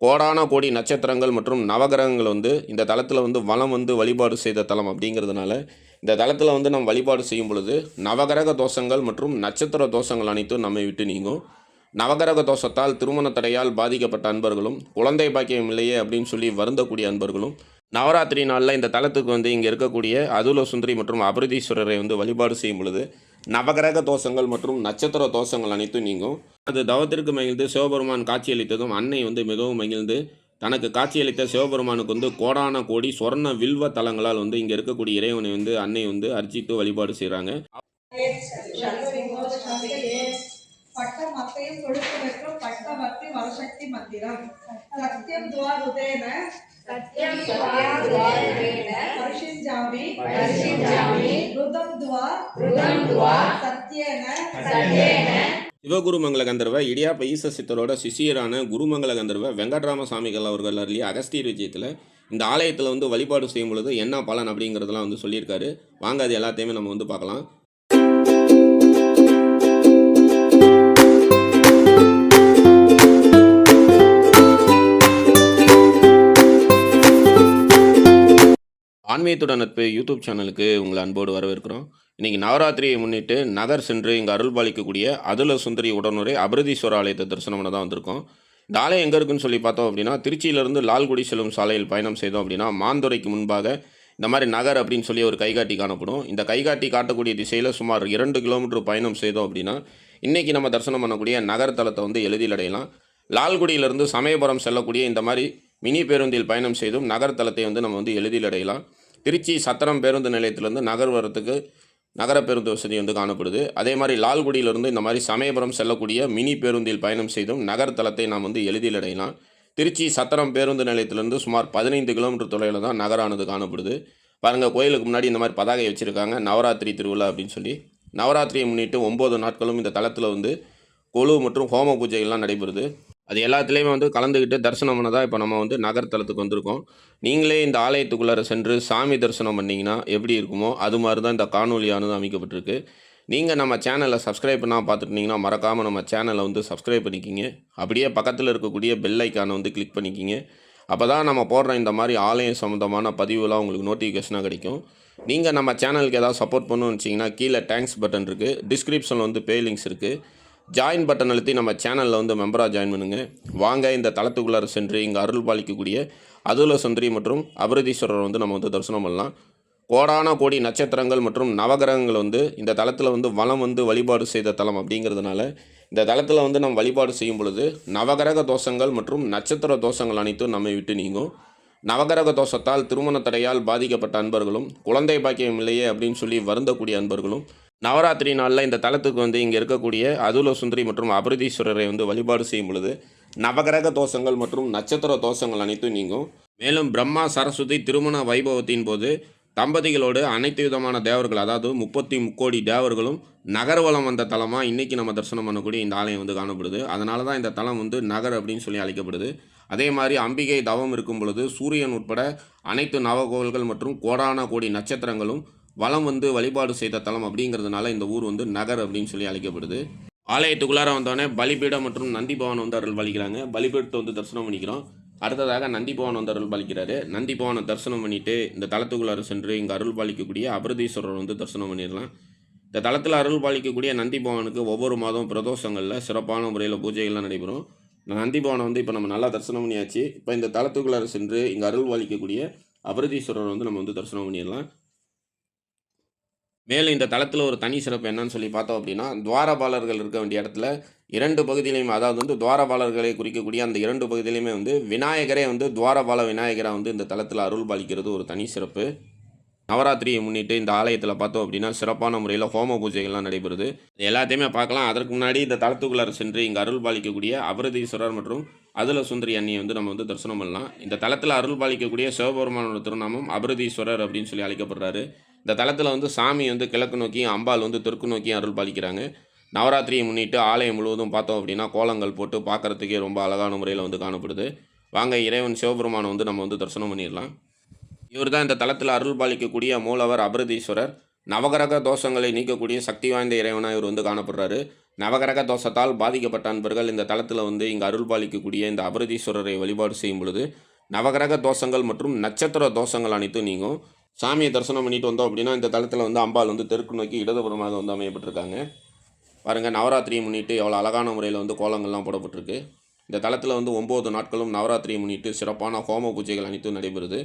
கோடான கோடி நட்சத்திரங்கள் மற்றும் நவகிரகங்கள் வந்து இந்த தளத்தில் வந்து வளம் வந்து வழிபாடு செய்த தலம் அப்படிங்கிறதுனால இந்த தளத்தில் வந்து நம்ம வழிபாடு செய்யும் பொழுது நவகிரக தோஷங்கள் மற்றும் நட்சத்திர தோஷங்கள் அனைத்தும் நம்மை விட்டு நீங்கும். நவகிரக தோஷத்தால் திருமண தடையால் பாதிக்கப்பட்ட அன்பர்களும் குழந்தை பாக்கியம் இல்லையே அப்படின்னு சொல்லி வருந்தக்கூடிய அன்பர்களும் நவராத்திரி நாளில் இந்த தலத்துக்கு வந்து இங்கே இருக்கக்கூடிய அதுல சுந்தரி மற்றும் அபிரதீஸ்வரரை வந்து வழிபாடு செய்யும் பொழுது நவகிரக தோஷங்கள் மற்றும் நட்சத்திர தோஷங்கள் அனைத்தும் நீங்கும். அது தவத்திற்கு மகிழ்ந்து சிவபெருமான் காட்சியளித்ததும் அன்னை வந்து மிகவும் மகிழ்ந்து தனக்கு காட்சியளித்த சிவபெருமானுக்கு வந்து கோடான கோடி சொர்ண வில்வ தலங்களால் வந்து இங்கே இருக்கக்கூடிய இறைவனை வந்து அன்னை வந்து அர்ச்சித்து வழிபாடு செய்கிறாங்க பட்டம் மத்தையும் கொடுத்து வரசக்தி மந்திரம் சத்தியம் துவார் உதேன सत्यं स्वाद्वारेण பரிஷிஞ்சாமி परिषिञ्जामि ருதம் துவார் ऋतं द्वा சத்யேன सत्येन சிவகுருமங்கல கந்தர்வ இடியாப்ப ஈச சித்தரோட சிஷியரான குருமங்கல கந்தர்வ வெங்கட்ராம சாமிகள் அவர்கள் அருளிய அகஸ்தியர் விஜயத்தில் இந்த ஆலயத்தில் வந்து வழிபாடு செய்யும் பொழுது என்ன பலன் அப்படிங்கிறதெல்லாம் வந்து சொல்லியிருக்காரு வாங்க அது எல்லாத்தையுமே நம்ம வந்து பார்க்கலாம் ஆன்மீகத்துடன் நட்பு யூடியூப் சேனலுக்கு உங்களை அன்போடு வரவேற்கிறோம். இன்றைக்கி நவராத்திரியை முன்னிட்டு நகர் சென்று இங்கே அருள் பாலிக்கக்கூடிய அதுல சுந்தரி உடனுரை அபிரதீஸ்வர ஆலயத்தை தரிசனம் பண்ண தான் வந்திருக்கோம். இந்த ஆலயம் எங்கே இருக்குன்னு சொல்லி பார்த்தோம் அப்படின்னா திருச்சியிலேருந்து லால்குடி செல்லும் சாலையில் பயணம் செய்தோம் அப்படின்னா மாந்துரைக்கு முன்பாக இந்த மாதிரி நகர் அப்படின்னு சொல்லி ஒரு கைகாட்டி காணப்படும். இந்த கைகாட்டி காட்டக்கூடிய திசையில் சுமார் இரண்டு கிலோமீட்டர் பயணம் செய்தோம் அப்படின்னா இன்றைக்கி நம்ம தரிசனம் பண்ணக்கூடிய நகரத்தலத்தை வந்து எளிதில் அடையலாம் லால்குடியிலிருந்து சமயபுரம் செல்லக்கூடிய இந்த மாதிரி மினி பேருந்தில் பயணம் செய்தும் நகரத்தலத்தை வந்து நம்ம வந்து எளிதில் அடையலாம் திருச்சி சத்திரம் பேருந்து நிலையத்திலேருந்து நகர் வரத்துக்கு நகர பேருந்து வசதி வந்து காணப்படுது. அதே மாதிரி லால்குடியிலிருந்து இந்த மாதிரி சமயபுரம் செல்லக்கூடிய மினி பேருந்தில் பயணம் செய்தும் நகர் தலத்தை நாம் வந்து எளிதில் அடையலாம். திருச்சி சத்திரம் பேருந்து நிலையத்திலிருந்து சுமார் பதினைந்து கிலோமீட்டர் தொலைவில் தான் நகரானது காணப்படுது. பாருங்கள் கோயிலுக்கு முன்னாடி இந்த மாதிரி பதாகை வச்சுருக்காங்க. நவராத்திரி திருவிழா அப்படின்னு சொல்லி. நவராத்திரியை முன்னிட்டு ஒம்பது நாட்களும் இந்த தலத்தில் வந்து கொழு மற்றும் ஹோம பூஜைகள்லாம் நடைபெறுது. அது எல்லாத்துலேயுமே வந்து கலந்துக்கிட்டு தரிசனம் பண்ணதாக இப்போ நம்ம வந்து நகர்த்தலத்துக்கு வந்திருக்கோம். நீங்களே இந்த ஆலயத்துக்குள்ளார சென்று சாமி தரிசனம் பண்ணிங்கன்னா எப்படி இருக்குமோ அது மாதிரி தான் இந்த காணொலியானது அமைக்கப்பட்டிருக்கு. நீங்கள் நம்ம சேனலை சப்ஸ்கிரைப் பண்ணால் பார்த்துட்டீங்கன்னா மறக்காமல் நம்ம சேனலை வந்து சப்ஸ்கிரைப் பண்ணிக்கிங்க. அப்படியே பக்கத்தில் இருக்கக்கூடிய பெல் ஐக்கானை வந்து கிளிக் பண்ணிக்கிங்க. அப்போ தான் நம்ம போடுற இந்த மாதிரி ஆலயம் சம்மந்தமான பதிவுலாம் உங்களுக்கு நோட்டிஃபிகேஷனாக கிடைக்கும். நீங்கள் நம்ம சேனலுக்கு ஏதாவது சப்போர்ட் பண்ணணும்னு வச்சிங்கன்னா கீழே தேங்க்ஸ் பட்டன் இருக்குது டிஸ்கிரிப்ஷனில் வந்து பே லிங்க்ஸ் இருக்குது ஜாயின் பட்டன் அழுத்தி நம்ம சேனலில் வந்து மெம்பராக ஜாயின் பண்ணுங்கள் வாங்க இந்த தளத்துக்குள்ளார சென்று இங்கே அருள் பாலிக்கக்கூடிய அதுல சுந்தரி மற்றும் அபிரதீஸ்வரர் வந்து நம்ம வந்து தரிசனம் பண்ணலாம். கோடான கோடி நட்சத்திரங்கள் மற்றும் நவகிரகங்கள் வந்து இந்த தளத்தில் வந்து வளம் வந்து வழிபாடு செய்த தலம் அப்படிங்கிறதுனால இந்த தளத்தில் வந்து நம்ம வழிபாடு செய்யும் பொழுது நவகிரக தோஷங்கள் மற்றும் நட்சத்திர தோஷங்கள் அனைத்தும் நம்மை விட்டு நீங்கும். நவகிரக தோஷத்தால் திருமண தடையால் பாதிக்கப்பட்ட அன்பர்களும் குழந்தை பாக்கியம் இல்லையே அப்படின்னு சொல்லி வருந்தக்கூடிய அன்பர்களும் நவராத்திரி நாளில் இந்த தலத்துக்கு வந்து இங்கே இருக்கக்கூடிய அதுல சுந்தரி மற்றும் அபிரதீஸ்வரரை வந்து வழிபாடு செய்யும் பொழுது நவகிரக தோஷங்கள் மற்றும் நட்சத்திர தோஷங்கள் அனைத்தும் நீங்கும். மேலும் பிரம்மா சரஸ்வதி திருமண வைபவத்தின் போது தம்பதிகளோடு அனைத்து விதமான தேவர்கள் அதாவது முப்பத்தி முக்கோடி தேவர்களும் நகர்வலம் வந்த தலமாக இன்றைக்கி நம்ம தரிசனம் பண்ணக்கூடிய இந்த ஆலயம் வந்து காணப்படுது. அதனால தான் இந்த தலம் வந்து நகர் அப்படின்னு சொல்லி அழைக்கப்படுது. அதே மாதிரி அம்பிகை தவம் இருக்கும் பொழுது சூரியன் உட்பட அனைத்து நவகோள்கள் மற்றும் கோடான கோடி நட்சத்திரங்களும் வளம் வந்து வழிபாடு செய்த தலம் அப்படிங்கிறதுனால இந்த ஊர் வந்து நகர் அப்படின்னு சொல்லி அழைக்கப்படுது. ஆலயத்துக்குள்ளார வந்தோடனே பலிபீடம் மற்றும் நந்தி பவன் வந்து அருள் பாலிக்கிறாங்க பலிபீடத்தை வந்து தரிசனம் பண்ணிக்கிறோம். அடுத்ததாக நந்தி பவன் வந்து அருள் பாலிக்கிறாரு நந்தி பவனை தரிசனம் பண்ணிட்டு இந்த தலத்துக்குள்ளார சென்று இங்கே அருள் பாலிக்கக்கூடிய அபிரதீஸ்வரர் வந்து தரிசனம் பண்ணிடலாம். இந்த தலத்தில் அருள் பாலிக்கக்கூடிய நந்தி பவனுக்கு ஒவ்வொரு மாதம் பிரதோஷங்களில் சிறப்பான முறையில் பூஜைகள்லாம் நடைபெறும். நந்தி பவனை வந்து இப்போ நம்ம நல்லா தரிசனம் பண்ணியாச்சு. இப்போ இந்த தலத்துக்குள்ளார சென்று இங்கே அருள் பாலிக்கக்கூடிய அபிரதீஸ்வரர் வந்து நம்ம வந்து தரிசனம் பண்ணிடலாம். மேலும் இந்த தளத்தில் ஒரு தனி சிறப்பு என்னன்னு சொல்லி பார்த்தோம் அப்படின்னா துவாரபாலர்கள் இருக்க வேண்டிய இடத்துல இரண்டு பகுதியிலையுமே அதாவது வந்து துவாரபாலர்களை குறிக்கக்கூடிய அந்த இரண்டு பகுதியிலையுமே வந்து விநாயகரே வந்து துவாரபால விநாயகரை வந்து இந்த தளத்தில் அருள் பாலிக்கிறது ஒரு தனி சிறப்பு. நவராத்திரியை முன்னிட்டு இந்த ஆலயத்தில் பார்த்தோம் அப்படின்னா சிறப்பான முறையில் ஹோம பூஜைகள்லாம் நடைபெறுது. இது எல்லாத்தையுமே பார்க்கலாம். அதற்கு முன்னாடி இந்த தளத்துக்குள்ளார சென்று இங்கே அருள் பாலிக்கக்கூடிய அபரதீஸ்வரர் மற்றும் அதுல சுந்தரி அண்ணியை வந்து நம்ம வந்து தரிசனம் பண்ணலாம். இந்த தளத்தில் அருள் பாலிக்கக்கூடிய சிவபெருமானோட திருநாமம் அபரதீஸ்வரர் அப்படின்னு சொல்லி அழைக்கப்படுறாரு. இந்த தளத்தில் வந்து சாமி வந்து கிழக்கு நோக்கியும் அம்பாள் வந்து தெற்கு நோக்கியும் அருள் பாலிக்கிறாங்க. நவராத்திரியை முன்னிட்டு ஆலயம் முழுவதும் பார்த்தோம் அப்படின்னா கோலங்கள் போட்டு பார்க்குறதுக்கே ரொம்ப அழகான முறையில் வந்து காணப்படுது. வாங்க இறைவன் சிவபெருமானை வந்து நம்ம வந்து தரிசனம் பண்ணிடலாம். இவர் தான் இந்த தளத்தில் அருள் பாலிக்கக்கூடிய மூலவர் அபிரதீஸ்வரர். நவகிரக தோஷங்களை நீக்கக்கூடிய சக்தி வாய்ந்த இறைவனாக இவர் வந்து காணப்படுறாரு. நவகிரக தோஷத்தால் பாதிக்கப்பட்ட அன்பர்கள் இந்த தளத்தில் வந்து இங்கே அருள்பாலிக்கக்கூடிய இந்த அபிரதீஸ்வரரை வழிபாடு செய்யும் பொழுது நவகிரக தோஷங்கள் மற்றும் நட்சத்திர தோஷங்கள் அனைத்தும் நீங்கும். சாமியை தரிசனம் பண்ணிட்டு வந்தோம் அப்படின்னா இந்த தளத்தில் வந்து அம்பாள் வந்து தெற்கு நோக்கி இடதுபுறமாக வந்து அமையப்பட்டிருக்காங்க. பாருங்கள் நவராத்திரியை முன்னிட்டு எவ்வளோ அழகான முறையில் வந்து கோலங்கள்லாம் போடப்பட்டிருக்கு. இந்த தளத்தில் வந்து ஒம்பது நாட்களும் நவராத்திரியை முன்னிட்டு சிறப்பான ஹோம பூஜைகள் அனைத்தும் நடைபெறுது.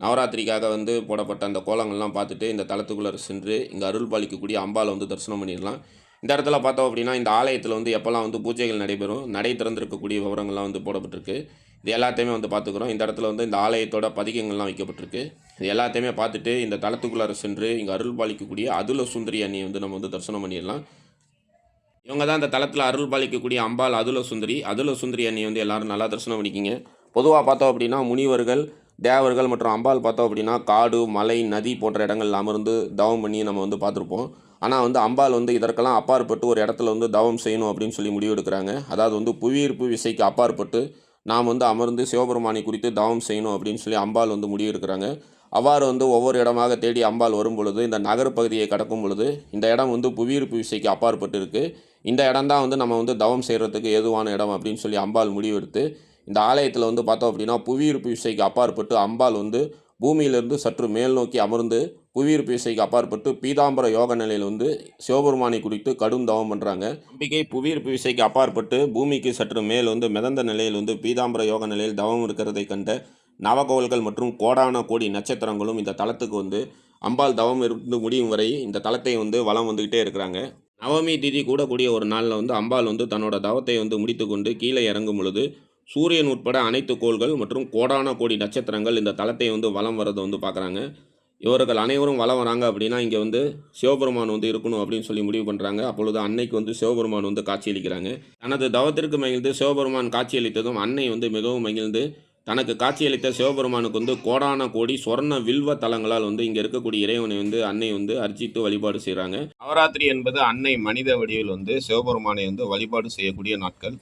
நவராத்திரிக்காக வந்து போடப்பட்ட அந்த கோலங்கள்லாம் பார்த்துட்டு இந்த தளத்துக்குள்ளே சென்று இங்கே அருள் பாலிக்கக்கூடிய அம்பாளை வந்து தரிசனம் பண்ணிடலாம். இந்த இடத்துல பார்த்தோம் அப்படின்னா இந்த ஆலயத்தில் வந்து எப்போல்லாம் வந்து பூஜைகள் நடைபெறும் நடை திறந்திருக்கக்கூடிய விவரங்கள்லாம் வந்து போடப்பட்டிருக்கு. இது எல்லாத்தையுமே வந்து பார்த்துக்குறோம். இந்த இடத்துல வந்து இந்த ஆலயத்தோட பதிகங்கள்லாம் வைக்கப்பட்டிருக்கு. இது எல்லாத்தையுமே பார்த்துட்டு இந்த தளத்துக்குள்ளார சென்று இங்கே அருள் பாலிக்கக்கூடிய அதுல சுந்தரி அண்ணியை வந்து நம்ம வந்து தரிசனம் பண்ணிடலாம். இவங்க தான் இந்த தளத்தில் அருள் பாலிக்கக்கூடிய அம்பாள் அதுல சுந்தரி. அதுல சுந்தரி அண்ணியை வந்து எல்லாரும் நல்லா தரிசனம் பண்ணிக்கிங்க. பொதுவாக பார்த்தோம் அப்படின்னா முனிவர்கள் தேவர்கள் மற்றும் அம்பாள் பார்த்தோம் அப்படின்னா காடு மலை நதி போன்ற இடங்கள்ல அமர்ந்து தவம் பண்ணி நம்ம வந்து பார்த்துருப்போம். ஆனால் வந்து அம்பாள் வந்து இதற்கெல்லாம் அப்பாற்பட்டு ஒரு இடத்துல வந்து தவம் செய்யணும் அப்படின்னு சொல்லி முடிவெடுக்கிறாங்க அதாவது வந்து புவியீர்ப்பு விசைக்கு அப்பாற்பட்டு நாம் வந்து அமர்ந்து சிவபெருமானை குறித்து தவம் செய்யணும் அப்படின்னு சொல்லி அம்பாள் வந்து முடிவெடுக்கிறாங்க அவ்வாறு வந்து ஒவ்வொரு இடமாக தேடி அம்பாள் வரும் பொழுது இந்த நகரப்பகுதியை கடக்கும் பொழுது இந்த இடம் வந்து புவியீர்ப்பு விசைக்கு அப்பாற்பட்டு இருக்குது இந்த இடம் தான் வந்து நம்ம வந்து தவம் செய்கிறதுக்கு ஏதுவான இடம் அப்படின்னு சொல்லி அம்பாள் முடிவெடுத்து இந்த ஆலயத்தில் வந்து பார்த்தோம் அப்படின்னா புவியீர்ப்பு விசைக்கு அப்பாற்பட்டு அம்பாள் வந்து பூமியிலிருந்து சற்று மேல் நோக்கி அமர்ந்து புவியீர்ப்பு விசைக்கு அப்பாற்பட்டு பீதாம்பர யோக நிலையில் வந்து சிவபெருமானை குறித்து கடும் தவம் பண்ணுறாங்க நம்பிக்கை புவியீர்ப்பு விசைக்கு அப்பாற்பட்டு பூமிக்கு சற்று மேல் வந்து மிதந்த நிலையில் வந்து பீதாம்பர யோக நிலையில் தவம் இருக்கிறதை கண்ட நவகோள்கள் மற்றும் கோடான கோடி நட்சத்திரங்களும் இந்த தளத்துக்கு வந்து அம்பாள் தவம் இருந்து முடியும் வரை இந்த தளத்தை வந்து வலம் வந்துக்கிட்டே இருக்கிறாங்க. நவமி திதி கூடக்கூடிய ஒரு நாளில் வந்து அம்பாள் வந்து தன்னோட தவத்தை வந்து முடித்துக்கொண்டு கீழே இறங்கும் பொழுது சூரியன் உட்பட அனைத்து கோள்கள் மற்றும் கோடான கோடி நட்சத்திரங்கள் இந்த தளத்தை வந்து வலம் வரதை வந்து பார்க்குறாங்க. இவர்கள் அனைவரும் வலம் வராங்க அப்படின்னா இங்கே வந்து சிவபெருமான் வந்து இருக்கணும் அப்படின்னு சொல்லி முடிவு பண்ணுறாங்க அப்பொழுது அன்னைக்கு வந்து சிவபெருமான் வந்து காட்சியளிக்கிறாங்க. தனது தவத்திற்கு மகிழ்ந்து சிவபெருமான் காட்சியளித்ததும் அன்னை வந்து மிகவும் மகிழ்ந்து தனக்கு காட்சியளித்த சிவபெருமானுக்கு வந்து கோடான கோடி சொர்ண வில்வ தலங்களால் வந்து இங்கே இருக்கக்கூடிய இறைவனை வந்து அன்னை வந்து அர்ச்சித்து வழிபாடு செய்கிறாங்க நவராத்திரி என்பது அன்னை மனித வடிவில் வந்து சிவபெருமானை வந்து வழிபாடு செய்யக்கூடிய நாட்கள்.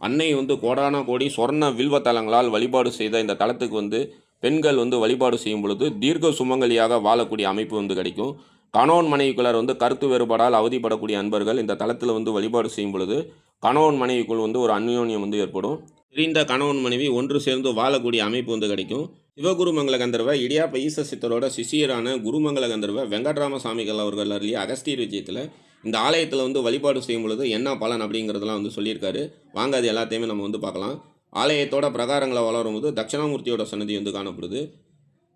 அன்னை வந்து கோடான கோடி சொர்ண வில்வ தலங்களால் வழிபாடு செய்த இந்த தலத்துக்கு வந்து பெண்கள் வந்து வழிபாடு செய்யும் பொழுது தீர்க்க சுமங்கலியாக வாழக்கூடிய அமைப்பு வந்து கிடைக்கும். கணவன் மனைவிக்குள்ளார் வந்து கருத்து வேறுபாடால் அவதிப்படக்கூடிய அன்பர்கள் இந்த தளத்தில் வந்து வழிபாடு செய்யும் பொழுது கணவன் மனைவிக்குள் வந்து ஒரு அந்யோன்யம் வந்து ஏற்படும். பிரிந்த கணவன் மனைவி ஒன்று சேர்ந்து வாழக்கூடிய அமைப்பு வந்து கிடைக்கும். சிவகுருமங்கல கந்தர்வ இடியாப்ப ஈச சித்தரோட சிஷியரான குருமங்கல கந்தர்வ வெங்கட்ராம சாமிகள் அவர்கள் அருளிய அகஸ்தீர் விஜயத்தில் இந்த ஆலயத்தில் வந்து வழிபாடு செய்யும் பொழுது என்ன பலன் அப்படிங்கிறதெல்லாம் வந்து சொல்லியிருக்காரு. வாங்க அது எல்லாத்தையுமே நம்ம வந்து பார்க்கலாம். ஆலயத்தோட பிரகாரங்களை வளரும் போது தட்சிணாமூர்த்தியோட சன்னதி வந்து காணப்படுது.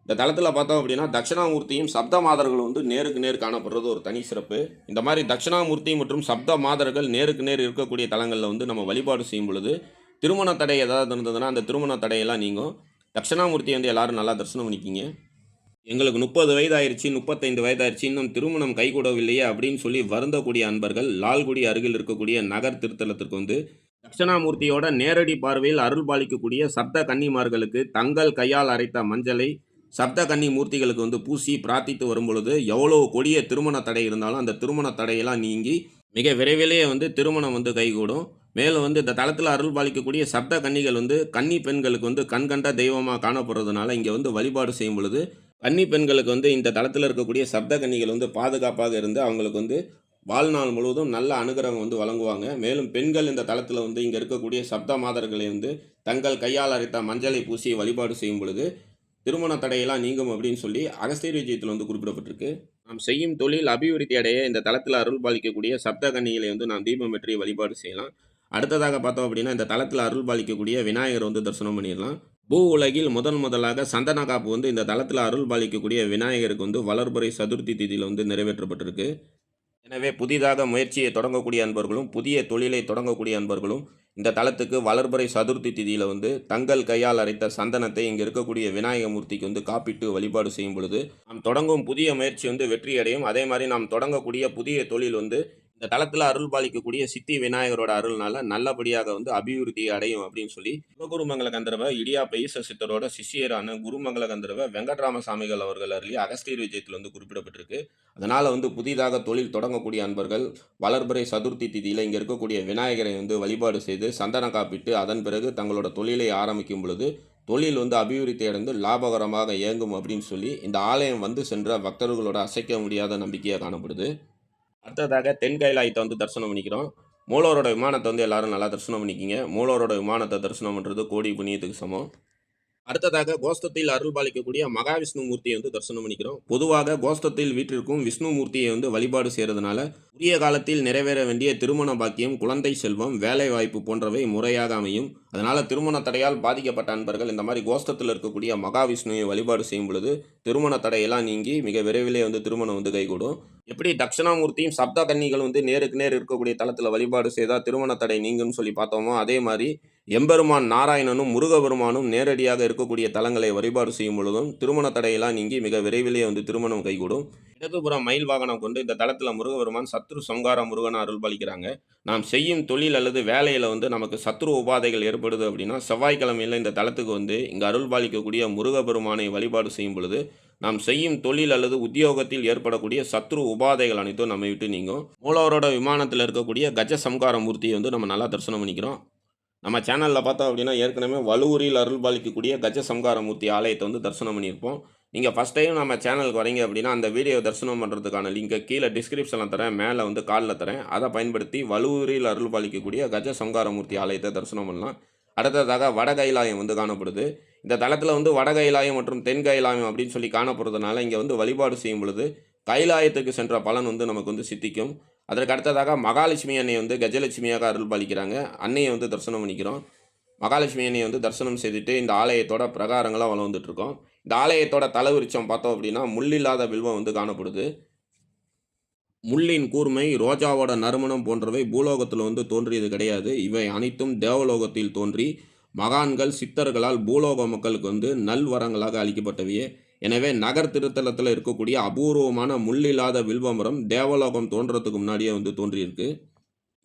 இந்த தளத்தில் பார்த்தோம் அப்படின்னா தட்சிணாமூர்த்தியும் சப்த மாதர்கள் வந்து நேருக்கு நேர் காணப்படுறது ஒரு தனி சிறப்பு. இந்த மாதிரி தட்சிணாமூர்த்தி மற்றும் சப்த மாதர்கள் நேருக்கு நேர் இருக்கக்கூடிய தலங்களில் வந்து நம்ம வழிபாடு செய்யும் பொழுது திருமண தடை ஏதாவது இருந்ததுன்னா அந்த திருமண தடையெல்லாம் நீங்கும். தட்சிணாமூர்த்தி வந்து எல்லாரும் நல்லா தரிசனம் பண்ணிக்கிங்க. எங்களுக்கு முப்பது வயதாயிருச்சு முப்பத்தைந்து வயதாயிருச்சு இன்னும் திருமணம் கைகூடவில்லையே அப்படின்னு சொல்லி வருந்தக்கூடிய அன்பர்கள் லால்குடி அருகில் இருக்கக்கூடிய நகர் திருத்தலத்திற்கு வந்து தட்சிணாமூர்த்தியோட நேரடி பார்வையில் அருள் பாலிக்கக்கூடிய சப்த கன்னிமார்களுக்கு தங்கள் கையால் அரைத்த மஞ்சளை சப்த கன்னி மூர்த்திகளுக்கு வந்து பூசி பிரார்த்தித்து வரும்பொழுது எவ்வளோ கொடிய திருமண தடை இருந்தாலும் அந்த திருமண தடையெல்லாம் நீங்கி மிக விரைவிலேயே வந்து திருமணம் வந்து கைகூடும். மேலும் வந்து இந்த தளத்தில் அருள் பாலிக்கக்கூடிய சப்த கன்னிகள் வந்து கன்னி பெண்களுக்கு வந்து கண்கண்ட தெய்வமாக காணப்படுறதுனால இங்கே வந்து வழிபாடு செய்யும் பொழுது கன்னி பெண்களுக்கு வந்து இந்த தளத்தில் இருக்கக்கூடிய சப்த கன்னிகள் வந்து பாதுகாப்பாக இருந்து அவங்களுக்கு வந்து வாழ்நாள் முழுவதும் நல்ல அனுகிரகம் வந்து வழங்குவாங்க. மேலும் பெண்கள் இந்த தளத்தில் வந்து இங்கே இருக்கக்கூடிய சப்த மாதர்களை வந்து தங்கள் கையால் அரைத்த மஞ்சளை பூசி வழிபாடு செய்யும் பொழுது திருமண தடையெல்லாம் நீங்கும் அப்படின்னு சொல்லி அகஸ்தீர் விஜயத்தில் வந்து குறிப்பிடப்பட்டிருக்கு. நாம் செய்யும் தொழில் அபிவிருத்தி அடைய இந்த தளத்தில் அருள் பாலிக்கக்கூடிய சப்த கன்னிகளை வந்து நாம் தீபம் வெற்றி வழிபாடு செய்யலாம். அடுத்ததாக பார்த்தோம் அப்படின்னா இந்த தளத்தில் அருள் பாலிக்கக்கூடிய விநாயகர் வந்து தரிசனம் பண்ணிடலாம். பூ உலகில் முதன் முதலாக சந்தன காப்பு வந்து இந்த தளத்தில் அருள் பாலிக்கக்கூடிய விநாயகருக்கு வந்து வளர்புரை சதுர்த்தி திதியில் வந்து நிறைவேற்றப்பட்டிருக்கு. எனவே புதிதாக முயற்சியை தொடங்கக்கூடிய அன்பர்களும் புதிய தொழிலை தொடங்கக்கூடிய அன்பர்களும் இந்த தளத்துக்கு வளர்புரை சதுர்த்தி திதியில் வந்து தங்கள் கையால் அரைத்த சந்தனத்தை இங்கே இருக்கக்கூடிய விநாயக மூர்த்திக்கு வந்து காப்பிட்டு வழிபாடு செய்யும் பொழுது நாம் தொடங்கும் புதிய முயற்சி வந்து வெற்றியடையும். அதே மாதிரி நாம் தொடங்கக்கூடிய புதிய தொழில் வந்து இந்த தளத்தில் அருள் பாலிக்கக்கூடிய சித்தி விநாயகரோட அருள்னால நல்லபடியாக வந்து அபிவிருத்தி அடையும் அப்படின்னு சொல்லி சிவகுருமங்கல கந்தர்வ இடியாப்ப ஈச சித்தரோட சிஷியரான குருமங்கல கந்தரவ வெங்கட்ராம சாமிகள் அவர்கள் அருளி அகஸ்தீர் விஜயத்தில் வந்து குறிப்பிடப்பட்டிருக்கு. அதனால் வந்து புதிதாக தொழில் தொடங்கக்கூடிய அன்பர்கள் வளர்பிறை சதுர்த்தி திதியில் இங்கே இருக்கக்கூடிய விநாயகரை வந்து வழிபாடு செய்து சந்தனம் காப்பிட்டு அதன் பிறகு தங்களோட தொழிலை ஆரம்பிக்கும் பொழுது தொழில் வந்து அபிவிருத்தி அடைந்து லாபகரமாக இயங்கும் அப்படின்னு சொல்லி இந்த ஆலயம் வந்து சென்ற பக்தர்களோட அசைக்க முடியாத நம்பிக்கையாக காணப்படுது. அடுத்ததாக தென்கைலாயத்தை வந்து தரிசனம் பண்ணிக்கிறோம். மூலவரோட விமானத்தை வந்து எல்லாரும் நல்லா தரிசனம் பண்ணிக்கிங்க. மூலவரோட விமானத்தை தரிசனம் பண்ணுறது கோடி புண்ணியத்துக்கு சமம். அடுத்ததாக கோஸ்தத்தில் அருள் பாலிக்கக்கூடிய மகாவிஷ்ணு மூர்த்தியை வந்து தரிசனம் பண்ணிக்கிறோம். பொதுவாக கோஸ்தத்தில் வீட்டிற்கும் விஷ்ணு மூர்த்தியை வந்து வழிபாடு செய்கிறதுனால உரிய காலத்தில் நிறைவேற வேண்டிய திருமண பாக்கியம் குழந்தை செல்வம் வேலை வாய்ப்பு போன்றவை முறையாக அமையும். அதனால் திருமண தடையால் பாதிக்கப்பட்ட அன்பர்கள் இந்த மாதிரி கோஸ்தத்தில் இருக்கக்கூடிய மகாவிஷ்ணுவை வழிபாடு செய்யும் பொழுது திருமண தடையெல்லாம் நீங்கி மிக விரைவிலே வந்து திருமணம் வந்து கைகூடும். எப்படி தட்சிணாமூர்த்தியும் சப்த கன்னிகளும் வந்து நேருக்கு நேர் இருக்கக்கூடிய தளத்தில் வழிபாடு செய்தால் திருமண தடை நீங்கும்னு சொல்லி பார்த்தோமோ அதே மாதிரி எம்பெருமான் நாராயணனும் முருகபெருமானும் நேரடியாக இருக்கக்கூடிய தலங்களை வழிபாடு செய்யும் பொழுதும் திருமண தடையெல்லாம் நீங்கி மிக விரைவிலேயே வந்து திருமணம் கைகூடும். இடதுபுறம் மயில் வாகனம் கொண்டு இந்த தளத்தில் முருகபெருமான் சத்ரு சங்கார முருகன் அருள் பாலிக்கிறாங்க. நாம் செய்யும் தொழில் அல்லது வேலையில் வந்து நமக்கு சத்ரு உபாதைகள் ஏற்படுது அப்படின்னா செவ்வாய்க்கிழமையில் இந்த தளத்துக்கு வந்து இங்கே அருள் பாலிக்கக்கூடிய முருகபெருமானை வழிபாடு செய்யும் பொழுது நாம் செய்யும் தொழில் அல்லது உத்தியோகத்தில் ஏற்படக்கூடிய சத்ரு உபாதைகள் அனைத்தும் நம்ம விட்டு நீங்கும். மூலவரோட விமானத்தில் இருக்கக்கூடிய கஜ சம்கார மூர்த்தியை வந்து நம்ம நல்லா தரிசனம் பண்ணிக்கிறோம். நம்ம சேனலில் பார்த்தோம் அப்படின்னா ஏற்கனவே வலுவூரில் அருள் பாலிக்கக்கூடிய கஜ சம்காரமூர்த்தி ஆலயத்தை வந்து தரிசனம் பண்ணியிருப்போம். நீங்கள் ஃபஸ்ட் டைம் நம்ம சேனலுக்கு வரீங்க அப்படின்னா அந்த வீடியோ தரிசனம் பண்ணுறதுக்கான லிங்கை கீழே டிஸ்கிரிப்ஷனில் தரேன் மேலே வந்து காலில் தரேன். அதை பயன்படுத்தி வலுவூரில் அருள் பாலிக்கக்கூடிய கஜ சம்கார மூர்த்தி ஆலயத்தை தரிசனம் பண்ணலாம். அடுத்ததாக வட கைலாயம் வந்து காணப்படுது. இந்த தளத்தில் வந்து வட கைலாயம் மற்றும் தென் கைலாயம் அப்படின்னு சொல்லி காணப்படுறதுனால இங்கே வந்து வழிபாடு செய்யும் பொழுது கைலாயத்துக்கு சென்ற பலன் வந்து நமக்கு வந்து சித்திக்கும். அதற்கு அடுத்ததாக மகாலட்சுமி அன்னை வந்து கஜலட்சுமியாக அருள் பாலிக்கிறாங்க அன்னையை வந்து தரிசனம் பண்ணிக்கிறோம். மகாலட்சுமி அன்னையை வந்து தரிசனம் செய்துட்டு இந்த ஆலயத்தோட பிரகாரங்களாக வளம் இந்த ஆலயத்தோட தலைவிருச்சம் பார்த்தோம் அப்படின்னா முள்ளில்லாத வில்வம் வந்து காணப்படுது. முள்ளின் கூர்மை ரோஜாவோட நறுமணம் போன்றவை பூலோகத்தில் வந்து தோன்றியது கிடையாது. இவை அனைத்தும் தேவலோகத்தில் தோன்றி மகான்கள் சித்தர்களால் பூலோக மக்களுக்கு வந்து நல்வரங்களாக அளிக்கப்பட்டவையே. எனவே நகர் திருத்தலத்தில் இருக்கக்கூடிய அபூர்வமான முள்ளில்லாத வில்வமரம் தேவலோகம் தோன்றதுக்கு முன்னாடியே வந்து தோன்றியிருக்கு.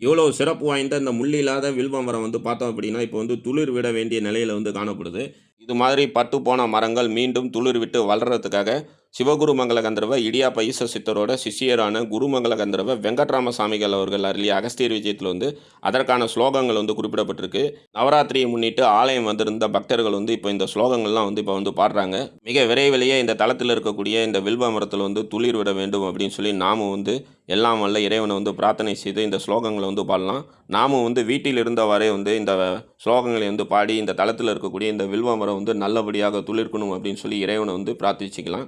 இவ்வளோ சிறப்பு வாய்ந்த இந்த முள்ளில்லாத வில்வமரம் வந்து பார்த்தோம் அப்படின்னா இப்போ வந்து துளிர் விட வேண்டிய நிலையில் வந்து காணப்படுது. இது மாதிரி பட்டு போன மரங்கள் மீண்டும் துளிர் விட்டு வளர்கிறதுக்காக சிவகுருமங்கல கந்தர்வ இடியாப்ப ஈச சித்தரோட சிஷியரான குருமங்கல கந்தர்வ வெங்கட்ராம சாமிகள் அவர்கள் அருளிய அகஸ்தியர் விஜயத்தில் வந்து அதற்கான ஸ்லோகங்கள் வந்து குறிப்பிடப்பட்டிருக்கு. நவராத்திரியை முன்னிட்டு ஆலயம் வந்திருந்த பக்தர்கள் வந்து இப்போ இந்த ஸ்லோகங்கள்லாம் வந்து இப்போ வந்து பாடுறாங்க. மிக விரைவிலேயே இந்த தளத்தில் இருக்கக்கூடிய இந்த வில்வ மரத்தில் வந்து துளிர் விட வேண்டும் அப்படின்னு சொல்லி நாமும் வந்து எல்லாம் வல்ல இறைவனை வந்து பிரார்த்தனை செய்து இந்த ஸ்லோகங்களை வந்து பாடலாம். நாமும் வந்து வீட்டில் இருந்தவாறே வந்து இந்த ஸ்லோகங்களை வந்து பாடி இந்த தளத்தில் இருக்கக்கூடிய இந்த வில்வ மரம் வந்து நல்லபடியாக துளிர்க்கணும் அப்படின்னு சொல்லி இறைவனை வந்து பிரார்த்திச்சிக்கலாம்.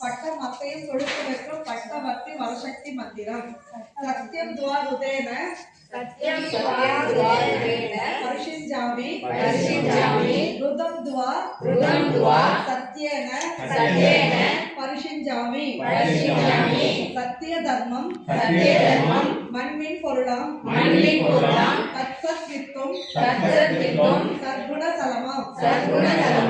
ಪಟ್ಟ ಮತ್ತೆಯಂ ತೊಡುತ್ತಬೇಕು ಪಟ್ಟ ಭಕ್ತಿ ವರಶಕ್ತಿ ಮಂದಿರ ಸತ್ಯಂ ದ್ವಾ ಹೃದಯನ ಸತ್ಯಂ ಪರಿಶಿಂಜಾಮಿ ಪರಿಶಿಂಜಾಮಿ ಋತಂ ದ್ವಾ ಋತಂ ದ್ವಾ ಸತ್ಯೇನ ಸತ್ಯೇನ ಪರಿಶಿಂಜಾಮಿ ಪರಿಶಿಂಜಾಮಿ ಸತ್ಯ ಧರ್ಮಂ ಸತ್ಯ ಧರ್ಮಂ ಮಣ್ಮಿನ್ ಪೊರುಳಂ ಮಣ್ಮಿನ್ ಪೊರುಳಂ ತತ್ಸತ್ ವಿತ್ತಂ ತತ್ಸತ್ ವಿತ್ತಂ ಸದ್ಗುಣ ಸಲಮಂ ಸದ್ಗುಣ ಸಲಮಂ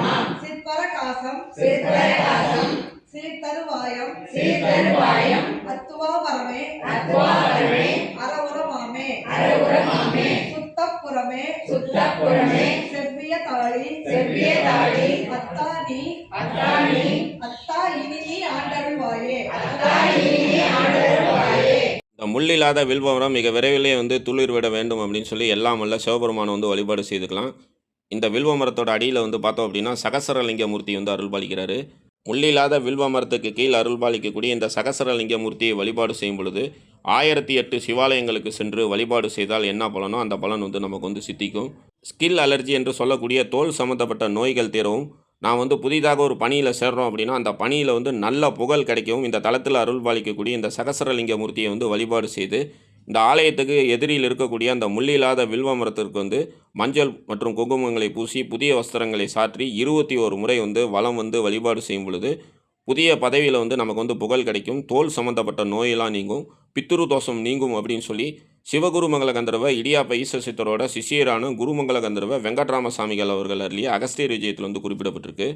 சிற்பரகாசம் சீர்தருவாயம் சீர்தருவாயம் அத்துவாவரமே அத்வாபரமே அறவுரமாமே அரவுரமாமே சுத்தப்புறமே சுத்தப்புறமே செவ்விய தாழி செவ்விய தாழி அத்தானி அத்தாணி அத்தா இனி நீ ஆண்டருள்வாயே அத்தாயினி ஆண்டருள்வாயே. இந்த முள்ளில்லாத வில்வமரம் மிக விரைவிலே வந்து துளிர் விட வேண்டும் அப்படின்னு சொல்லி எல்லாம் வல்ல சிவபெருமானை வந்து வழிபாடு செய்துக்கலாம். இந்த வில்வ மரத்தோட அடியில் வந்து பார்த்தோம் அப்படின்னா சகசரலிங்க மூர்த்தி வந்து அருள்பாலிக்கிறாரு. முள்ளில்லாத வில்வ மரத்துக்கு கீழ் அருள்பாலிக்கக்கூடிய இந்த சகசரலிங்க மூர்த்தியை வழிபாடு செய்யும் பொழுது ஆயிரத்தி எட்டு சிவாலயங்களுக்கு சென்று வழிபாடு செய்தால் என்ன பலனோ அந்த பலன் வந்து நமக்கு வந்து சித்திக்கும். ஸ்கில் அலர்ஜி என்று சொல்லக்கூடிய தோல் சம்மந்தப்பட்ட நோய்கள் தீரவும். நான் வந்து புதிதாக ஒரு பணியில் சேர்றோம் அப்படின்னா அந்த பணியில் வந்து நல்ல புகழ் கிடைக்கவும் இந்த தளத்தில் அருள்பாலிக்கக்கூடிய இந்த சகசரலிங்க மூர்த்தியை வந்து வழிபாடு செய்து இந்த ஆலயத்துக்கு எதிரில் இருக்கக்கூடிய அந்த முள்ளில்லாத வில்வ மரத்திற்கு வந்து மஞ்சள் மற்றும் குங்குமங்களை பூசி புதிய வஸ்திரங்களை சாற்றி இருபத்தி ஒரு முறை வந்து வளம் வந்து வழிபாடு செய்யும் பொழுது புதிய பதவியில் வந்து நமக்கு வந்து புகழ் கிடைக்கும். தோல் சம்மந்தப்பட்ட நோயெல்லாம் நீங்கும். பித்துரு தோஷம் நீங்கும் அப்படின்னு சொல்லி சிவகுருமங்கல கந்தர்வ இடியாப்ப ஈச சித்தரோட சிஷியரான குருமங்கல கந்தர்வ வெங்கட்ராம சாமிகள் அவர்கள் அருளிய அகஸ்திய விஜயத்தில் வந்து குறிப்பிடப்பட்டிருக்கு.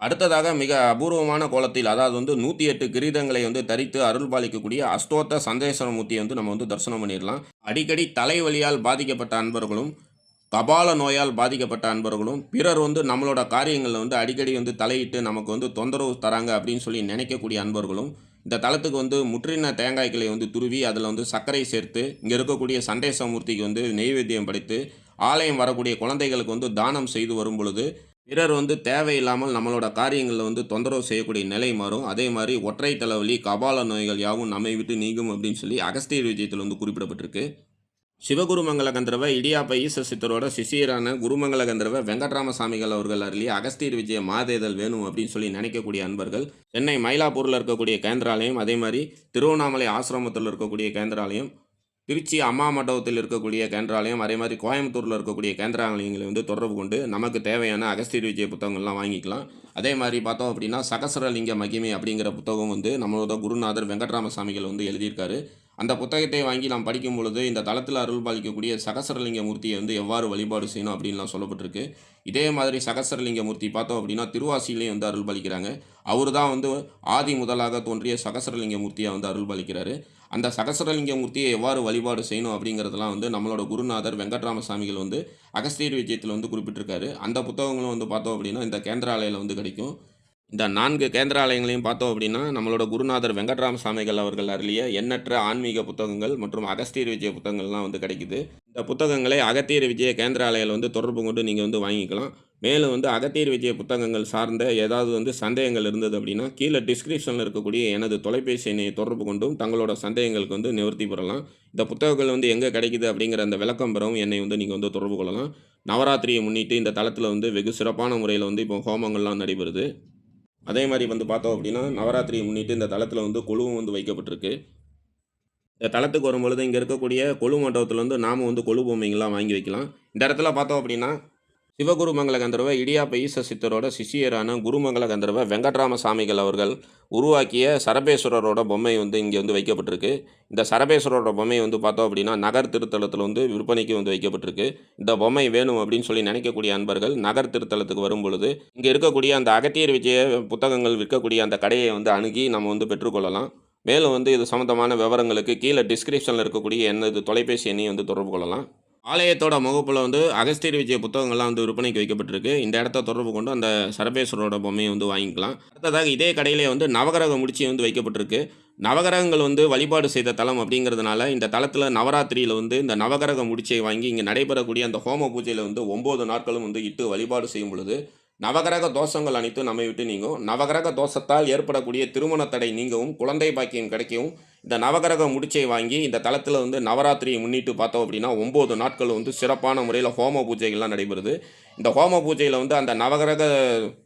அடுத்ததாக மிக அபூர்வமான கோலத்தில் அதாவது வந்து நூற்றி எட்டு கிரீடங்களை வந்து தரித்து அருள் பாலிக்கக்கூடிய அஸ்தோத்த சந்தேஸ்வரமூர்த்தியை வந்து நம்ம வந்து தரிசனம் பண்ணிடலாம். அடிக்கடி தலைவலியால் பாதிக்கப்பட்ட அன்பர்களும் கபால நோயால் பாதிக்கப்பட்ட அன்பர்களும் பிறர் வந்து நம்மளோட காரியங்களில் வந்து அடிக்கடி வந்து தலையிட்டு நமக்கு வந்து தொந்தரவு தராங்க அப்படின்னு சொல்லி நினைக்கக்கூடிய அன்பர்களும் இந்த தளத்துக்கு வந்து முற்றின தேங்காய்களை வந்து துருவி அதில் வந்து சர்க்கரை சேர்த்து இங்கே இருக்கக்கூடிய சண்டேசமூர்த்திக்கு வந்து நெய்வேத்தியம் படைத்து ஆலயம் வரக்கூடிய குழந்தைகளுக்கு வந்து தானம் செய்து வரும் பொழுது பிறர் வந்து தேவையில்லாமல் நம்மளோட காரியங்களில் வந்து தொந்தரவு செய்யக்கூடிய நிலை மாறும். அதே மாதிரி ஒற்றை தலைவலி கபால நோய்கள் யாவும் நம்மை விட்டு நீங்கும் அப்படின்னு சொல்லி அகஸ்தியர் விஜயத்தில் வந்து குறிப்பிடப்பட்டிருக்கு. சிவகுருமங்கல கந்தர்வ இடியாப்ப ஈச சித்தரோட சிஷியரான குருமங்கல கந்தர்வ வெங்கட்ராம சாமிகள் அவர்கள் அருளிய அகஸ்தீர் விஜய மாதேதல் வேணும் அப்படின்னு சொல்லி நினைக்கக்கூடிய அன்பர்கள். சென்னை மயிலாப்பூரில் இருக்கக்கூடிய கேந்திராலயம் அதே மாதிரி திருவண்ணாமலை ஆசிரமத்தில் இருக்கக்கூடிய கேந்திராலயம் திருச்சி அம்மா மண்டபத்தில் இருக்கக்கூடிய கேந்திராலயம் அதே மாதிரி கோயம்புத்தூரில் இருக்கக்கூடிய கேந்திராலயங்களை வந்து தொடர்பு கொண்டு நமக்கு தேவையான அகஸ்தியர் விஜய புத்தகங்கள்லாம் வாங்கிக்கலாம். அதே மாதிரி பார்த்தோம் அப்படின்னா சகசரலிங்க மகிமை அப்படிங்கிற புத்தகம் வந்து நம்மளோட குருநாதர் வெங்கட்ராமசாமிகள் வந்து எழுதியிருக்காரு. அந்த புத்தகத்தை வாங்கி நாம் படிக்கும் பொழுது இந்த தளத்தில் அருள் பாலிக்கக்கூடிய சகசரலிங்க மூர்த்தியை வந்து எவ்வாறு வழிபாடு செய்யணும் அப்படின்லாம் சொல்லப்பட்டிருக்கு. இதே மாதிரி சகசரலிங்க மூர்த்தி பார்த்தோம் அப்படின்னா திருவாசியிலையும் வந்து அருள் பாலிக்கிறாங்க. அவர் தான் வந்து ஆதி முதலாக தோன்றிய சகசரலிங்க மூர்த்தியை வந்து அருள் பாலிக்கிறாரு. அந்த சகசரலிங்கமூர்த்தியை எவ்வாறு வழிபாடு செய்யணும் அப்படிங்கிறதெல்லாம் வந்து நம்மளோட குருநாதர் வெங்கட்ராம சாமிகள் வந்து அகஸ்தியர் விஜயத்தில் வந்து குறிப்பிட்டிருக்காரு. அந்த புத்தகங்களும் வந்து பார்த்தோம் அப்படின்னா இந்த கேந்திராலயில் வந்து கிடைக்கும். இந்த நான்கு கேந்திராலயங்களையும் பார்த்தோம் அப்படின்னா நம்மளோட குருநாதர் வெங்கட்ராம சாமிகள் அவர்கள் அருளிய எண்ணற்ற ஆன்மீக புத்தகங்கள் மற்றும் அகஸ்தீர் விஜய புத்தகங்கள்லாம் வந்து கிடைக்குது. இந்த புத்தகங்களை அகத்தியர் விஜய கேந்திராலயில் வந்து தொடர்பு கொண்டு நீங்கள் வந்து வாங்கிக்கலாம். மேலும் வந்து அகத்தியர் விஜய புத்தகங்கள் சார்ந்த ஏதாவது வந்து சந்தேகங்கள் இருந்தது அப்படின்னா கீழே டிஸ்கிரிப்ஷனில் இருக்கக்கூடிய எனது தொலைபேசி எண்ணை தொடர்பு கொண்டும் தங்களோட சந்தேகங்களுக்கு வந்து நிவர்த்தி பெறலாம். இந்த புத்தகங்கள் வந்து எங்கே கிடைக்குது அப்படிங்கிற அந்த விளக்கம் பெறவும் என்னை வந்து நீங்கள் வந்து தொடர்பு கொள்ளலாம். நவராத்திரியை முன்னிட்டு இந்த தளத்தில் வந்து வெகு சிறப்பான முறையில் வந்து இப்போ ஹோமங்கள்லாம் நடைபெறுது. அதே மாதிரி வந்து பார்த்தோம் அப்படின்னா நவராத்திரியை முன்னிட்டு இந்த தளத்தில் வந்து கொழுவும் வந்து வைக்கப்பட்டிருக்கு. இந்த தளத்துக்கு வரும்பொழுது இங்கே இருக்கக்கூடிய கொழு மண்டபத்தில் வந்து நாம் வந்து கொழு பொம்மைங்கள்லாம் வாங்கி வைக்கலாம். இந்த இடத்துல பார்த்தோம் அப்படின்னா சிவகுருமங்கல கந்தர்வ இடியாப்ப ஈச சித்தரோட சிஷியரான குருமங்கல கந்தர்வ வெங்கட்ராம சாமிகள் அவர்கள் உருவாக்கிய சரபேஸ்வரரோட பொம்மை வந்து இங்கே வந்து வைக்கப்பட்டிருக்கு. இந்த சரபேஸ்வரரோட பொம்மை வந்து பார்த்தோம் அப்படின்னா நகர் திருத்தலத்தில் வந்து விற்பனைக்கு வந்து வைக்கப்பட்டிருக்கு. இந்த பொம்மை வேணும் அப்படின்னு சொல்லி நினைக்கக்கூடிய அன்பர்கள் நகர் திருத்தலத்துக்கு வரும் பொழுது இங்கே இருக்கக்கூடிய அந்த அகத்தியர் விஜய புத்தகங்கள் விற்கக்கூடிய அந்த கடையை வந்து அணுகி நம்ம வந்து பெற்றுக்கொள்ளலாம். மேலும் வந்து இது சம்மந்தமான விவரங்களுக்கு கீழே டிஸ்கிரிப்ஷனில் இருக்கக்கூடிய எனது தொலைபேசி எண்ணையும் வந்து தொடர்பு கொள்ளலாம். ஆலயத்தோட முகப்பில் வந்து அகஸ்தீர் விஜய புத்தகங்கள்லாம் வந்து விற்பனைக்கு வைக்கப்பட்டிருக்கு. இந்த இடத்த தொடர்பு கொண்டு அந்த சரபேஸ்வரோட பொம்மையை வந்து வாங்கிக்கலாம். அடுத்ததாக இதே கடையிலே வந்து நவகிரக முடிச்சி வந்து வைக்கப்பட்டிருக்கு. நவகிரகங்கள் வந்து வழிபாடு செய்த தலம் அப்படிங்கிறதுனால இந்த தளத்தில் நவராத்திரியில் வந்து இந்த நவகிரக முடிச்சியை வாங்கி இங்கே நடைபெறக்கூடிய அந்த ஹோம பூஜையில் வந்து ஒம்பது நாட்களும் வந்து இட்டு வழிபாடு செய்யும் பொழுது நவகிரக தோஷங்கள் அனைத்தும் நம்மை விட்டு நீங்கும். நவகிரக தோஷத்தால் ஏற்படக்கூடிய திருமண தடை நீங்கவும் குழந்தை பாக்கியம் கிடைக்கவும் இந்த நவகிரக முடிச்சை வாங்கி இந்த தளத்தில் வந்து நவராத்திரியை முன்னிட்டு பார்த்தோம் அப்படின்னா ஒம்பது நாட்கள் வந்து சிறப்பான முறையில் ஹோம பூஜைகள்லாம் நடைபெறுது. இந்த ஹோம பூஜையில் வந்து அந்த நவகிரக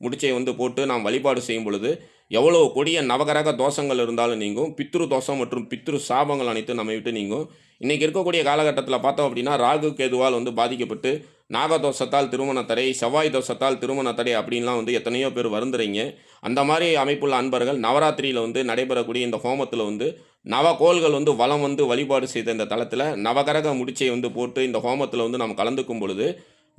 முடிச்சை வந்து போட்டு நாம் வழிபாடு செய்யும் பொழுது எவ்வளோ கொடிய நவகிரக தோஷங்கள் இருந்தாலும் நீங்கும் பித்ரு தோஷம் மற்றும் பித்ரு சாபங்கள் அனைத்தும் நம்ம விட்டு நீங்கும். இன்றைக்கி இருக்கக்கூடிய காலகட்டத்தில் பார்த்தோம் அப்படின்னா ராகு கேதுவால் வந்து பாதிக்கப்பட்டு நாகதோஷத்தால் திருமண தடை செவ்வாய் தோஷத்தால் திருமண தடை அப்படின்லாம் வந்து எத்தனையோ பேர் வருந்துறீங்க. அந்த மாதிரி அமைப்புள்ள அன்பர்கள் நவராத்திரியில் வந்து நடைபெறக்கூடிய இந்த ஹோமத்தில் வந்து நவகோள்கள் வந்து வளம் வந்து வழிபாடு செய்த இந்த தளத்தில் நவகரக முடிச்சை வந்து போட்டு இந்த ஹோமத்தில் வந்து நாம் கலந்துக்கும் பொழுது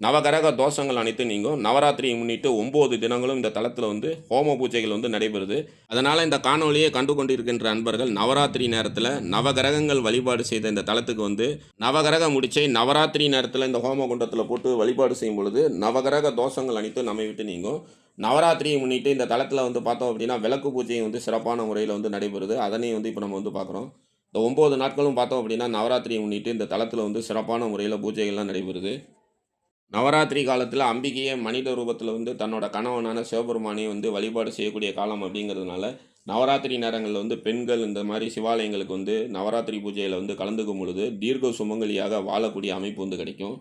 நவகரக தோஷங்கள் அனைத்தும் நீங்கும். நவராத்திரியை முன்னிட்டு ஒம்பது தினங்களும் இந்த தளத்தில் வந்து ஹோம பூஜைகள் வந்து நடைபெறுது. அதனால் இந்த காணொலியை கண்டு கொண்டிருக்கின்ற அன்பர்கள் நவராத்திரி நேரத்தில் நவகிரகங்கள் வழிபாடு செய்த இந்த தளத்துக்கு வந்து நவகிரக முடிச்சை நவராத்திரி நேரத்தில் இந்த ஹோம குண்டத்தில் போட்டு வழிபாடு செய்யும் பொழுது நவகிரக தோஷங்கள் அனைத்தும் நம்மை விட்டு நீங்கும். நவராத்திரியை முன்னிட்டு இந்த தளத்தில் வந்து பார்த்தோம் அப்படின்னா விளக்கு பூஜையை வந்து சிறப்பான முறையில் வந்து நடைபெறுது. அதனையும் வந்து இப்போ நம்ம வந்து பார்க்குறோம். இந்த ஒம்பது நாட்களும் பார்த்தோம் அப்படின்னா நவராத்திரியை முன்னிட்டு இந்த தளத்தில் வந்து சிறப்பான முறையில் பூஜைகள்லாம் நடைபெறுது. நவராத்திரி காலத்தில் அம்பிகையை மனித ரூபத்தில் வந்து தன்னோட கணவனான சிவபெருமானையும் வந்து வழிபாடு செய்யக்கூடிய காலம் அப்படிங்கிறதுனால நவராத்திரி நேரங்களில் வந்து பெண்கள் இந்த மாதிரி சிவாலயங்களுக்கு வந்து நவராத்திரி பூஜையில் வந்து கலந்துக்கும் பொழுது தீர்க்க சுமங்கலியாக வாழக்கூடிய அமைப்பு வந்து கிடைக்கும்.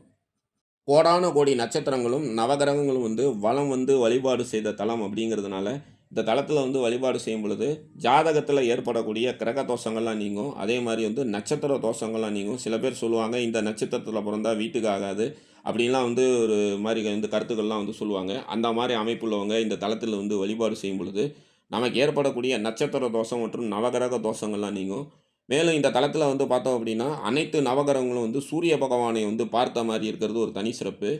கோடான கோடி நட்சத்திரங்களும் நவகிரகங்களும் வந்து வளம் வந்து வழிபாடு செய்த தலம் அப்படிங்கிறதுனால இந்த தளத்தில் வந்து வழிபாடு செய்யும் பொழுது ஜாதகத்தில் ஏற்படக்கூடிய கிரக தோஷங்கள்லாம் நீங்கும். அதே மாதிரி வந்து நட்சத்திர தோஷங்கள்லாம் நீங்கும். சில பேர் சொல்லுவாங்க இந்த நட்சத்திரத்தில் பிறந்தா வீட்டுக்கு ஆகாது. அப்படின்லாம் வந்து ஒரு மாதிரி இந்த கருத்துக்கள்லாம் வந்து சொல்லுவாங்க. அந்த மாதிரி அமைப்புள்ளவங்க இந்த தளத்தில் வந்து வழிபாடு செய்யும் பொழுது நமக்கு ஏற்படக்கூடிய நட்சத்திர தோஷம் மற்றும் நவகிரக தோஷங்கள்லாம் நீங்கும். மேலும் இந்த தளத்தில் வந்து பார்த்தோம் அப்படின்னா அனைத்து நவகிரகங்களும் வந்து சூரிய பகவானை வந்து பார்த்த மாதிரி இருக்கிறது ஒரு தனி சிறப்பு.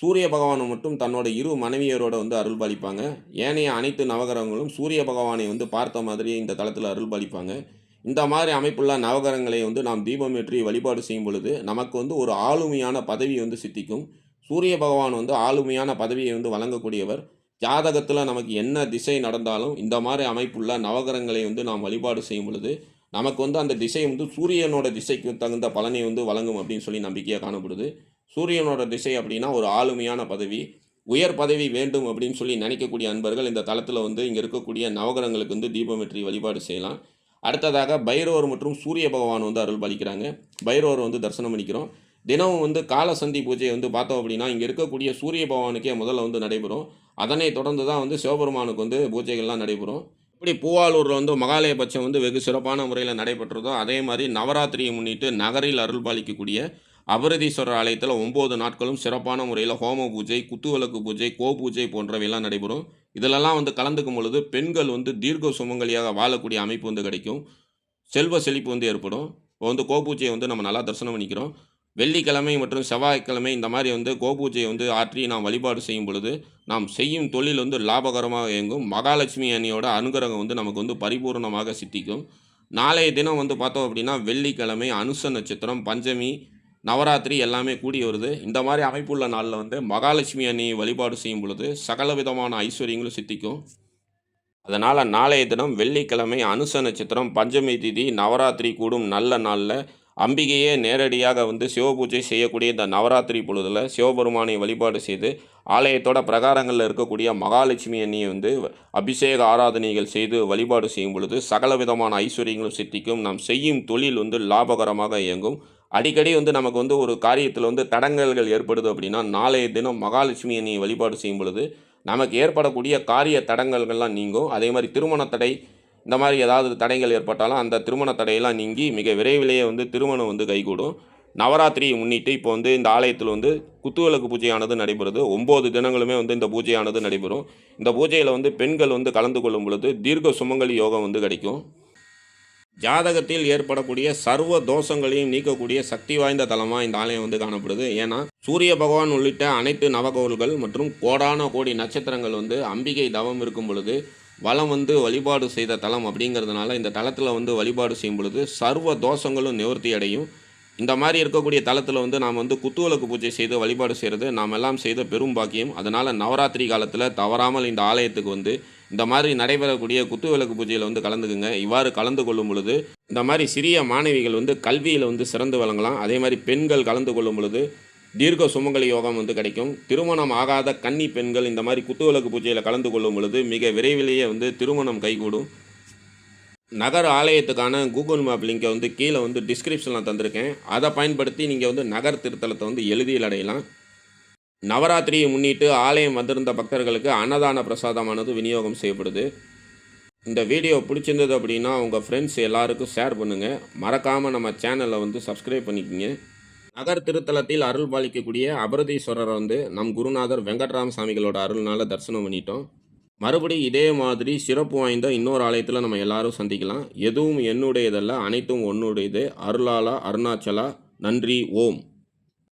சூரிய பகவானை மட்டும் தன்னோட இரு மனைவியரோட வந்து அருள் பாலிப்பாங்க ஏனைய அனைத்து நவகிரகங்களும் சூரிய பகவானை வந்து பார்த்த மாதிரி இந்த தளத்தில் அருள் பாலிப்பாங்க இந்த மாதிரி அமைப்புள்ள நவகரங்களை வந்து நாம் தீபம் ஏற்றி வழிபாடு செய்யும் பொழுது நமக்கு வந்து ஒரு ஆளுமையான பதவி வந்து சித்திக்கும். சூரிய பகவான் வந்து ஆளுமையான பதவியை வந்து வழங்கக்கூடியவர். ஜாதகத்தில் நமக்கு என்ன திசை நடந்தாலும் இந்த மாதிரி அமைப்புள்ள நவகரங்களை வந்து நாம் வழிபாடு செய்யும் பொழுது நமக்கு வந்து அந்த திசை வந்து சூரியனோட திசைக்கு தகுந்த பலனை வந்து வழங்கும் அப்படின்னு சொல்லி நம்பிக்கையாக காணப்படுது. சூரியனோட திசை அப்படின்னா ஒரு ஆளுமையான பதவி உயர் பதவி வேண்டும் அப்படின்னு சொல்லி நினைக்கக்கூடிய அன்பர்கள் இந்த தளத்தில் வந்து இங்கே இருக்கக்கூடிய நவகரங்களுக்கு வந்து தீபம் வெற்றி வழிபாடு செய்யலாம். அடுத்ததாக பைரவர் மற்றும் சூரிய பகவான் வந்து அருள் பாலிக்கிறாங்க பைரவர் வந்து தரிசனம் பண்ணிக்கிறோம் தினமும் வந்து காலசந்தி பூஜையை வந்து பார்த்தோம் அப்படின்னா இங்கே இருக்கக்கூடிய சூரிய பகவானுக்கே முதல்ல வந்து நடைபெறும். அதனை தொடர்ந்து தான் வந்து சிவபெருமானுக்கு வந்து பூஜைகள்லாம் நடைபெறும். இப்படி பூவாலூரில் வந்து மகாலய பட்சம் வந்து வெகு சிறப்பான முறையில் நடைபெற்றதோ அதே மாதிரி நவராத்திரியை முன்னிட்டு நகரில் அருள் பாலிக்கக்கூடிய அபரதீஸ்வரர் ஆலயத்தில் ஒம்பது நாட்களும் சிறப்பான முறையில் ஹோம பூஜை குத்துவிளக்கு பூஜை கோ பூஜை போன்றவையெல்லாம் நடைபெறும். இதிலெல்லாம் வந்து கலந்துக்கும் பொழுது பெண்கள் வந்து தீர்க்க சுமங்கலியாக வாழக்கூடிய அமைப்பு வந்து கிடைக்கும். செல்வ செழிப்பு வந்து ஏற்படும். இப்போ வந்து கோபூஜையை வந்து நம்ம நல்லா தரிசனம் பண்ணிக்கிறோம். வெள்ளிக்கிழமை மற்றும் செவ்வாய்க்கிழமை இந்த மாதிரி வந்து கோபூஜையை வந்து ஆற்றி நாம் வழிபாடு செய்யும் பொழுது நாம் செய்யும் தொழில் வந்து லாபகரமாக இயங்கும். மகாலட்சுமி அணியோட அனுகிரகம் வந்து நமக்கு வந்து பரிபூர்ணமாக சித்திக்கும். நாளைய தினம் வந்து பார்த்தோம் அப்படின்னா வெள்ளிக்கிழமை அனுச நட்சத்திரம் பஞ்சமி நவராத்திரி எல்லாமே கூடி வருது. இந்த மாதிரி அமைப்புள்ள நாளில் வந்து மகாலட்சுமி அணியை வழிபாடு செய்யும் பொழுது சகல விதமான ஐஸ்வர்யங்களும் சித்திக்கும். அதனால் நாளைய தினம் வெள்ளிக்கிழமை அனுச நட்சத்திரம் பஞ்சமி திதி நவராத்திரி கூடும் நல்ல நாளில் அம்பிகையே நேரடியாக வந்து சிவபூஜை செய்யக்கூடிய இந்த நவராத்திரி பொழுதில் சிவபெருமானை வழிபாடு செய்து ஆலயத்தோட பிரகாரங்களில் இருக்கக்கூடிய மகாலட்சுமி அண்ணியை வந்து அபிஷேக ஆராதனைகள் செய்து வழிபாடு செய்யும் பொழுது சகல விதமான ஐஸ்வர்யங்களும் சித்திக்கும். நாம் செய்யும் தொழில் வந்து லாபகரமாக இயங்கும். அடிக்கடி வந்து நமக்கு வந்து ஒரு காரியத்தில் வந்து தடங்கல்கள் ஏற்படுது அப்படின்னா நாளைய தினம் மகாலட்சுமி வழிபாடு செய்யும் பொழுது நமக்கு ஏற்படக்கூடிய காரிய தடங்கல்கள்லாம் நீங்கும். அதே மாதிரி திருமண தடை இந்த மாதிரி ஏதாவது தடைகள் ஏற்பட்டாலும் அந்த திருமண தடையெல்லாம் நீங்கி மிக விரைவிலேயே வந்து திருமணம் வந்து கைகூடும். நவராத்திரியை முன்னிட்டு இப்போ வந்து இந்த ஆலயத்தில் வந்து குத்துவிளக்கு பூஜையானது நடைபெறுது. ஒம்பது தினங்களுமே வந்து இந்த பூஜையானது நடைபெறும். இந்த பூஜையில் வந்து பெண்கள் வந்து கலந்து கொள்ளும் பொழுது தீர்க்க சுமங்கலி யோகம் வந்து கிடைக்கும். ஜாதகத்தில் ஏற்படக்கூடிய சர்வ தோஷங்களையும் நீக்கக்கூடிய சக்தி வாய்ந்த தலமாக இந்த ஆலயம் வந்து காணப்படுது. ஏன்னா சூரிய பகவான் உள்ளிட்ட அனைத்து நவகோள்கள் மற்றும் கோடான கோடி நட்சத்திரங்கள் வந்து அம்பிகை தவம் இருக்கும் பொழுது வலம் வந்து வழிபாடு செய்த தலம் அப்படிங்கிறதுனால இந்த தலத்தில் வந்து வழிபாடு செய்யும் பொழுது சர்வ தோஷங்களும் நிவர்த்தி அடையும். இந்த மாதிரி இருக்கக்கூடிய தலத்தில் வந்து நாம் வந்து குத்துவிளக்கு பூஜை செய்து வழிபாடு செய்கிறது நாம் எல்லாம் செய்த பெரும் பாக்கியம். அதனால் நவராத்திரி காலத்தில் தவறாமல் இந்த ஆலயத்துக்கு வந்து இந்த மாதிரி நடைபெறக்கூடிய குத்துவிளக்கு பூஜையில் வந்து கலந்துக்குங்க. இவ்வாறு கலந்து கொள்ளும் பொழுது இந்த மாதிரி சிறிய மாணவிகள் வந்து கல்வியில் வந்து சிறந்து வழங்கலாம் அதே மாதிரி பெண்கள் கலந்து கொள்ளும் பொழுது தீர்க்க சுமங்கலி யோகம் வந்து கிடைக்கும். திருமணம் ஆகாத கன்னி பெண்கள் இந்த மாதிரி குத்துவிளக்கு பூஜையில் கலந்து கொள்ளும் பொழுது மிக விரைவிலேயே வந்து திருமணம் கைகூடும். நகர் ஆலயத்துக்கான கூகுள் மேப் லிங்கை வந்து கீழே வந்து டிஸ்கிரிப்ஷனில் தந்திருக்கேன். அதை பயன்படுத்தி நீங்கள் வந்து நகர் திருத்தலத்தை வந்து எழுதியில் அடையலாம். நவராத்திரியை முன்னிட்டு ஆலயம் வந்திருந்த பக்தர்களுக்கு அன்னதான பிரசாதமானது விநியோகம் செய்யப்படுது. இந்த வீடியோ பிடிச்சிருந்தது அப்படின்னா உங்கள் ஃப்ரெண்ட்ஸ் எல்லாருக்கும் ஷேர் பண்ணுங்கள் மறக்காமல் நம்ம சேனலை வந்து சப்ஸ்கிரைப் பண்ணிக்கோங்க. நகர் திருத்தலத்தில் அருள் பாலிக்கக்கூடிய அபரதீஸ்வரரை வந்து நம் குருநாதர் வெங்கட்ராம சாமிகளோட அருள்னால் தரிசனம் பண்ணிட்டோம். மறுபடி இதே மாதிரி சிறப்பு வாய்ந்த இன்னொரு ஆலயத்தில் நம்ம எல்லாரும் சந்திக்கலாம். எதுவும் என்னுடையதல்ல அனைத்தும் ஒன்னுடையது அருளாலா அருணாச்சலா நன்றி ஓம்.